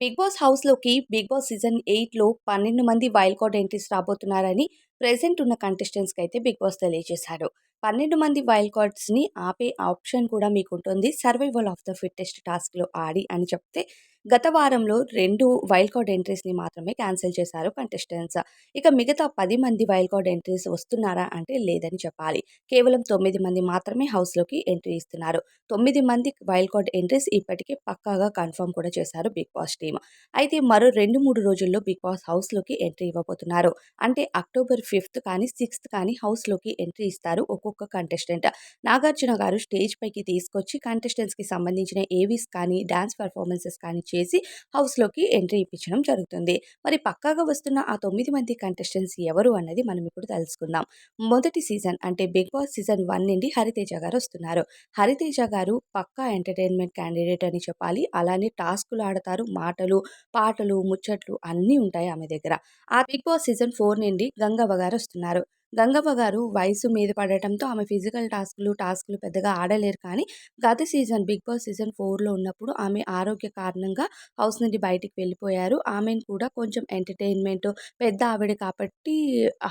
Big Boss హౌస్‌లోకి 'Bigg boss' season 8లో 12 మంది వైల్డ్ కార్డ్ ఎంట్రీస్ రాబోతున్నారని ప్రెసెంట్ ఉన్న కంటెస్టెంట్స్‌కైతే బిగ్ బాస్ తెలియజేశారు. 12 మంది వైల్డ్ కార్డ్స్‌ని ఆపే ఆప్షన్ కూడా మీకుంటుంది సర్వైవల్ ఆఫ్ ద ఫిట్టెస్ట్ టాస్క్‌లో ఆడి అని చెప్తే గత వారంలో రెండు వైల్డ్ కార్డ్ ఎంట్రీస్‌ని మాత్రమే క్యాన్సిల్ చేశారు కంటెస్టెంట్స్. ఇక మిగతా పది మంది వైల్డ్ కార్డ్ ఎంట్రీస్ వస్తున్నారా అంటే లేదని చెప్పాలి. కేవలం తొమ్మిది మంది మాత్రమే హౌస్‌లోకి ఎంట్రీ ఇస్తున్నారు. తొమ్మిది మంది వైల్డ్ కార్డ్ ఎంట్రీస్ ఇప్పటికే పక్కాగా కన్ఫర్మ్ కూడా చేశారు బిగ్ బాస్ టీమ్. అయితే మరో 2, 3 రోజుల్లో బిగ్ బాస్ హౌస్‌లోకి ఎంట్రీ ఇవ్వబోతున్నారు. అంటే అక్టోబర్ ఫిఫ్త్ కానీ, సిక్స్త్ కానీ హౌస్‌లోకి ఎంట్రీ ఇస్తారు ఒక్కొక్క కంటెస్టెంట్. నాగార్జున గారు స్టేజ్ పైకి తీసుకొచ్చి కంటెస్టెంట్స్‌కి సంబంధించిన ఏవీస్ కానీ, డాన్స్ పర్ఫార్మెన్సెస్ కానీ చేసి హౌస్‌లోకి ఎంట్రీ ఇప్పించడం జరుగుతుంది. మరి పక్కాగా వస్తున్న ఆ తొమ్మిది మంది కంటెస్టెంట్స్ ఎవరు అన్నది మనం ఇప్పుడు తెలుసుకుందాం. మొదటి సీజన్ అంటే బిగ్ బాస్ సీజన్ వన్ నుండి హరితేజ గారు వస్తున్నారు. హరితేజ గారు పక్కా ఎంటర్‌టైన్‌మెంట్ క్యాండిడేట్ అని చెప్పాలి. అలానే టాస్కులు ఆడతారు. మాటలు, పాటలు, ముచ్చట్లు అన్నీ ఉంటాయి ఆమె దగ్గర. ఆ బిగ్ బాస్ సీజన్ ఫోర్ నుండి గంగవ్వ గారు వస్తున్నారు. గంగవ్వ గారు వయసు మీద పడటంతో ఆమె ఫిజికల్ టాస్కులు, టాస్క్లు పెద్దగా ఆడలేరు కానీ గత సీజన్ బిగ్ బాస్ సీజన్ ఫోర్లో ఉన్నప్పుడు ఆమె ఆరోగ్య కారణంగా హౌస్ నుండి బయటికి వెళ్ళిపోయారు. ఆమెను కూడా కొంచెం ఎంటర్‌టైన్‌మెంట్ పెద్ద ఆవిడ కాబట్టి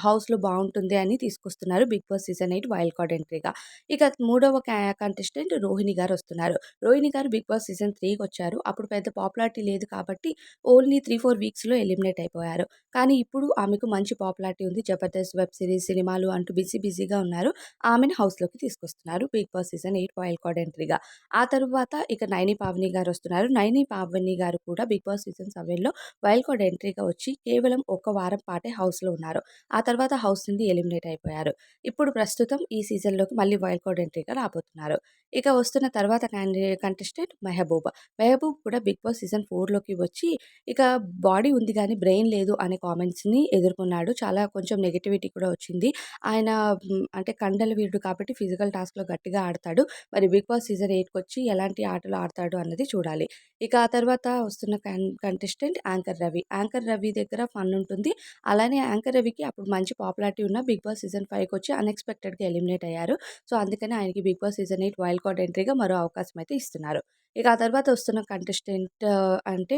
హౌస్‌లో బాగుంటుంది అని తీసుకొస్తున్నారు Bigg Boss season eight wild card ఎంట్రీగా. ఇక మూడవ కంటెస్టెంట్ రోహిణి గారు వస్తున్నారు. రోహిణి గారు బిగ్ బాస్ సీజన్ త్రీకి వచ్చారు. అప్పుడు పెద్ద పాపులారిటీ లేదు కాబట్టి ఓన్లీ 3, 4 వీక్స్‌లో ఎలిమినేట్ అయిపోయారు. కానీ ఇప్పుడు ఆమెకు మంచి పాపులారిటీ ఉంది. జబర్దస్త్ వెబ్ సిరీస్, సినిమాలు అంటూ బిజీ బిజీగా ఉన్నారు. ఆమెను హౌస్‌లోకి తీసుకొస్తున్నారు Bigg Boss season eight wild card ఎంట్రీగా. ఆ తర్వాత ఇక నైని పావని గారు వస్తున్నారు. నైని పావని గారు కూడా బిగ్ బాస్ సీజన్ సెవెన్లో వైల్డ్ కార్డ్ ఎంట్రీగా వచ్చి కేవలం ఒక వారం పాటే హౌస్‌లో ఉన్నారు. ఆ తర్వాత హౌస్ నుండి ఎలిమినేట్ అయిపోయారు. ఇప్పుడు ప్రస్తుతం ఈ సీజన్‌లోకి మళ్ళీ వైల్డ్ కార్డ్ ఎంట్రీగా రాబోతున్నారు. ఇక వస్తున్న తర్వాత కంటెస్టెంట్ మెహబూబ్. మెహబూబ్ కూడా బిగ్ బాస్ సీజన్ ఫోర్లోకి వచ్చి ఇక బాడీ ఉంది కానీ బ్రెయిన్ లేదు అనే కామెంట్స్‌ని ఎదుర్కొన్నాడు. చాలా కొంచెం నెగటివిటీ కూడా వచ్చింది. ఆయన అంటే కండల వీరుడు కాబట్టి ఫిజికల్ టాస్క్‌లో గట్టిగా ఆడతాడు. మరి బిగ్ బాస్ సీజన్ 8కొచ్చి ఎలాంటి ఆటలు ఆడతాడు అన్నది చూడాలి. ఇక ఆ తర్వాత వస్తున్న కన్ contestant anchor Ravi. Anchor Ravi దగ్గర ఫన్ ఉంటుంది. అలానే యాంకర్ రవికి అప్పుడు మంచి పాపులారిటీ ఉన్న బిగ్ బాస్ సీజన్ ఫైవ్కి వచ్చి అన్‌ఎక్స్‌పెక్టెడ్‌గా ఎలిమినేట్ అయ్యారు. సో, అందుకని ఆయనకి Bigg Boss season eight wild card ఎంట్రీగా మరో అవకాశం అయితే ఇస్తున్నారు. ఇక ఆ తర్వాత వస్తున్న కంటెస్టెంట్ అంటే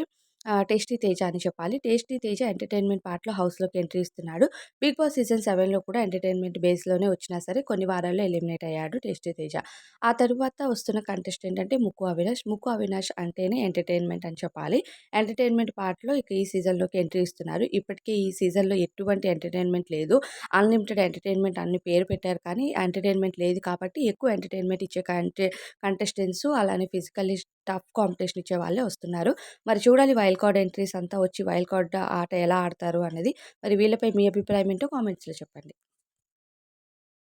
టేస్టీ తేజ అని చెప్పాలి. టేస్టీ తేజ ఎంటర్‌టైన్‌మెంట్ పార్ట్‌లో హౌస్‌లోకి ఎంట్రీ ఇస్తున్నాడు. బిగ్ బాస్ సీజన్ సెవెన్లో కూడా ఎంటర్‌టైన్‌మెంట్ బేస్‌లోనే వచ్చినా సరే కొన్ని వారాల్లో ఎలిమినేట్ అయ్యాడు టేస్టీ తేజ. ఆ తరువాత వస్తున్న కంటెస్టెంట్ అంటే ముక్కు అవినాష్. ముక్కు అవినాష్ అంటేనే ఎంటర్‌టైన్‌మెంట్ అని చెప్పాలి. ఎంటర్‌టైన్‌మెంట్ పార్ట్‌లో ఇక ఈ సీజన్‌లోకి ఎంట్రీ ఇస్తున్నారు. ఇప్పటికే ఈ సీజన్‌లో ఎటువంటి ఎంటర్‌టైన్‌మెంట్ లేదు. అన్‌లిమిటెడ్ ఎంటర్‌టైన్‌మెంట్ అన్ని పేరు పెట్టారు కానీ ఎంటర్‌టైన్‌మెంట్ లేదు కాబట్టి ఎక్కువ ఎంటర్‌టైన్‌మెంట్ ఇచ్చే కంటె కంటెస్టెంట్స్ అలానే ఫిజికల్లీ టఫ్ కాంపిటీషన్ ఇచ్చే వాళ్ళే వస్తున్నారు. మరి చూడాలి వైల్డ్ కార్డ్ ఎంట్రీస్ అంతా వచ్చి వైల్డ్ కార్డ్ ఆట ఎలా ఆడతారు అనేది మరి వీళ్ళపై మీ అభిప్రాయం ఏంటో కామెంట్స్‌లో చెప్పండి.